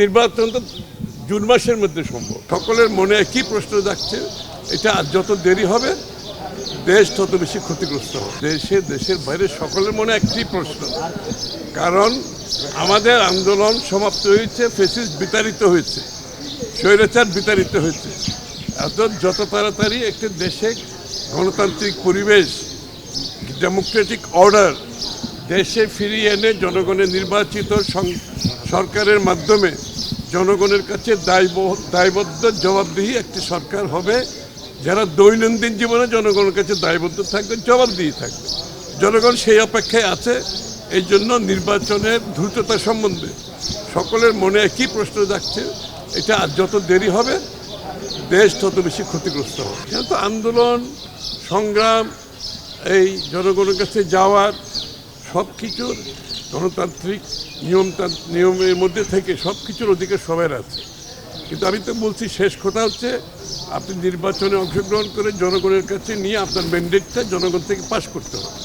নির্বাচন তো জুন মাসের মধ্যে সম্ভব। সকলের মনে একই প্রশ্ন যাচ্ছে, এটা যত দেরি হবে, দেশ তত বেশি ক্ষতিগ্রস্ত হবে। দেশে, দেশের বাইরে সকলের মনে একটি প্রশ্ন, কারণ আমাদের আন্দোলন সমাপ্ত হয়েছে, ফেসিস বিতাড়িত হয়েছে, স্বৈরাচার বিতাড়িত হয়েছে। এত যত তাড়াতাড়ি একটি দেশে গণতান্ত্রিক পরিবেশ, ডেমোক্রেটিক অর্ডার দেশে ফিরিয়ে এনে জনগণের নির্বাচিত সরকারের মাধ্যমে জনগণের কাছে দায়ব- দায়বদ্ধ, জবাবদিহি একটি সরকার হবে। যারা দৈনন্দিন জীবনে জনগণের কাছে দায়বদ্ধ থাকবে, জবাবদিহি থাকবে। জনগণ সেই অপেক্ষায় আছে, এই জন্য নির্বাচনের দ্রুততা সম্বন্ধে। সকলের মনে একই প্রশ্ন যাচ্ছে এটা আর যত দেরি হবে, দেশ তত বেশি ক্ষতিগ্রস্ত হবে। কিন্তু আন্দোলন, সংগ্রাম, এই জনগণের কাছে যাওয়ার সব কিছুর গণতান্ত্রিক নিয়ম নিয়মের মধ্যে থেকে সব কিছুর অধিকার সবার আছে। কিন্তু আমি তো বলছি, শেষ কথা হচ্ছে, আপনি নির্বাচনে অংশগ্রহণ করে জনগণের কাছে নিয়ে আপনার ম্যান্ডেটটা জনগণ থেকে পাশ করতে হবে।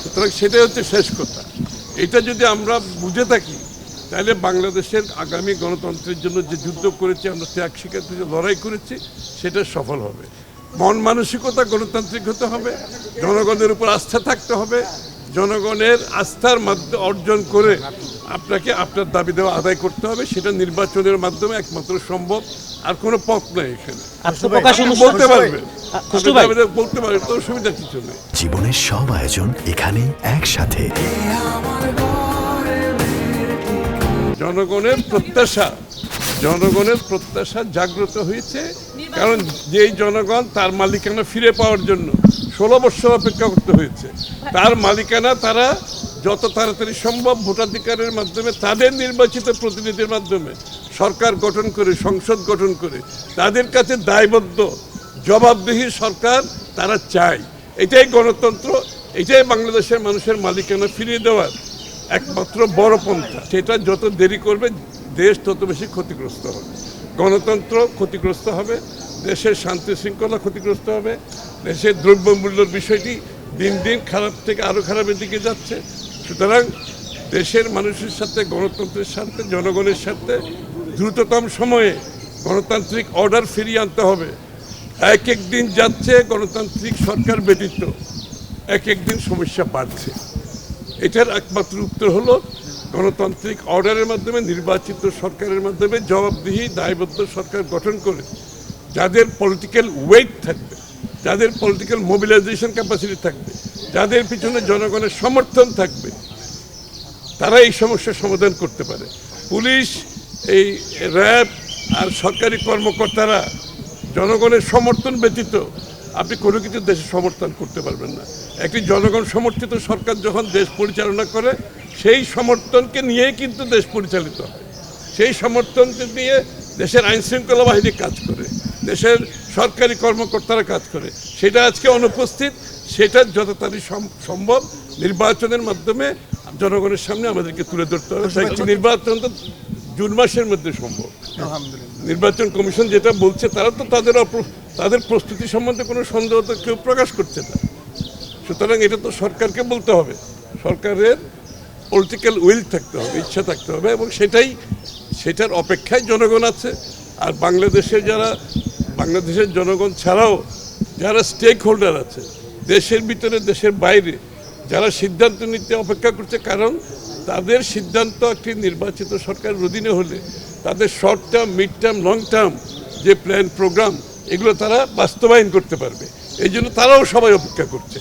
সুতরাং সেটাই হচ্ছে শেষ কথা। এটা যদি আমরা বুঝে থাকি, তাহলে বাংলাদেশের আগামী গণতন্ত্রের জন্য যে যুদ্ধ করেছি, আমরা ত্যাগ স্বীকার করে যে লড়াই করেছি, সেটা সফল হবে। মন মানসিকতা গণতান্ত্রিক হতে হবে, জনগণের উপর আস্থা থাকতে হবে জনগণের আস্থার মাধ্যমে অর্জন করে আপনাকে আপনার দাবি দেওয়া আদায় করতে হবে সেটা নির্বাচনের মাধ্যমে একমাত্র সম্ভব আর কোনো পথ নাই এখানে। বলতে পারবেন। বলতে পারবেন তো অসুবিধা কিছু নেই। জীবনের সব আয়োজন এখানে একসাথে। জনগণের প্রত্যাশা জনগণের প্রত্যাশা জাগ্রত হয়েছে। কারণ যেই জনগণ তার মালিকানা ফিরে পাওয়ার জন্য ষোলো বছর অপেক্ষা করতে হয়েছে। তার মালিকানা তারা যত তাড়াতাড়ি সম্ভব ভোটাধিকারের মাধ্যমে, তাদের নির্বাচিত প্রতিনিধির মাধ্যমে সরকার গঠন করে, সংসদ গঠন করে, তাদের কাছে দায়বদ্ধ, জবাবদিহি সরকার তারা চায়। এটাই গণতন্ত্র, এটাই বাংলাদেশের মানুষের মালিকানা ফিরিয়ে দেওয়ার একমাত্র বড় পন্থা। সেটা যত দেরি করবে দেশ তত বেশি ক্ষতিগ্রস্ত হবে। গণতন্ত্র ক্ষতিগ্রস্ত হবে, দেশের শান্তি শৃঙ্খলা ক্ষতিগ্রস্ত হবে, দেশের দ্রব্যমূল্যের বিষয়টি দিন দিন খারাপ থেকে আরও খারাপের দিকে যাচ্ছে। সুতরাং দেশের মানুষের সাথে, গণতন্ত্রের সাথে, জনগণের সাথে দ্রুততম সময়ে গণতান্ত্রিক অর্ডার ফিরিয়ে আনতে হবে। এক এক দিন যাচ্ছে গণতান্ত্রিক সরকার ব্যতীত, এক এক দিন সমস্যা বাড়ছে। এটার একমাত্র উত্তর হলো গণতান্ত্রিক অর্ডারের মাধ্যমে, নির্বাচিত সরকারের মাধ্যমে জবাবদিহি, দায়বদ্ধ সরকার গঠন করে যাদের পলিটিক্যাল ওয়েট থাকবে, যাদের পলিটিক্যাল মোবিলাইজেশন ক্যাপাসিটি থাকবে, যাদের পিছনে জনগণের সমর্থন থাকবে, তারা এই সমস্যার সমাধান করতে পারে। পুলিশ, এই র্যাব আর সরকারি কর্মকর্তারা জনগণের সমর্থন ব্যতীত আপনি কোনো কিছু দেশে সমর্থন করতে পারবেন না। একটি জনগণ সমর্থিত সরকার যখন দেশ পরিচালনা করে সেই সমর্থনকে নিয়েই কিন্তু দেশ পরিচালিত হয়। সেই সমর্থনকে নিয়ে দেশের আইন শৃঙ্খলা বাহিনী কাজ করে দেশের সরকারি কর্মকর্তারা কাজ করে। সেটা আজকে অনুপস্থিত সেটা যত তাড়াতাড়ি সম্ভব। নির্বাচনের মাধ্যমে জনগণের সামনে আমাদেরকে তুলে ধরতে হবে। নির্বাচন তো জুন মাসের মধ্যে সম্ভব। নির্বাচন কমিশন যেটা বলছে তারা তো তাদের তাদের প্রস্তুতি সম্বন্ধে কোনো সন্দেহ তো কেউ প্রকাশ করছে না। সুতরাং এটা তো সরকারকে বলতে হবে। সরকারের পলিটিক্যাল উইল থাকতে হবে, ইচ্ছা থাকতে হবে এবং সেটাই, সেটার অপেক্ষায় জনগণ আছে। আর বাংলাদেশের যারা, বাংলাদেশের জনগণ ছাড়াও যারা স্টেক হোল্ডার আছে, দেশের ভিতরে, দেশের বাইরে, যারা সিদ্ধান্ত নিতে অপেক্ষা করছে, কারণ তাদের সিদ্ধান্ত একটি নির্বাচিত সরকারের অধীনে হলে তাদের short term mid term long term যে প্ল্যান প্রোগ্রাম এগুলো তারা বাস্তবায়ন করতে পারবে। এই জন্য তারাও সবাই অপেক্ষা করছে।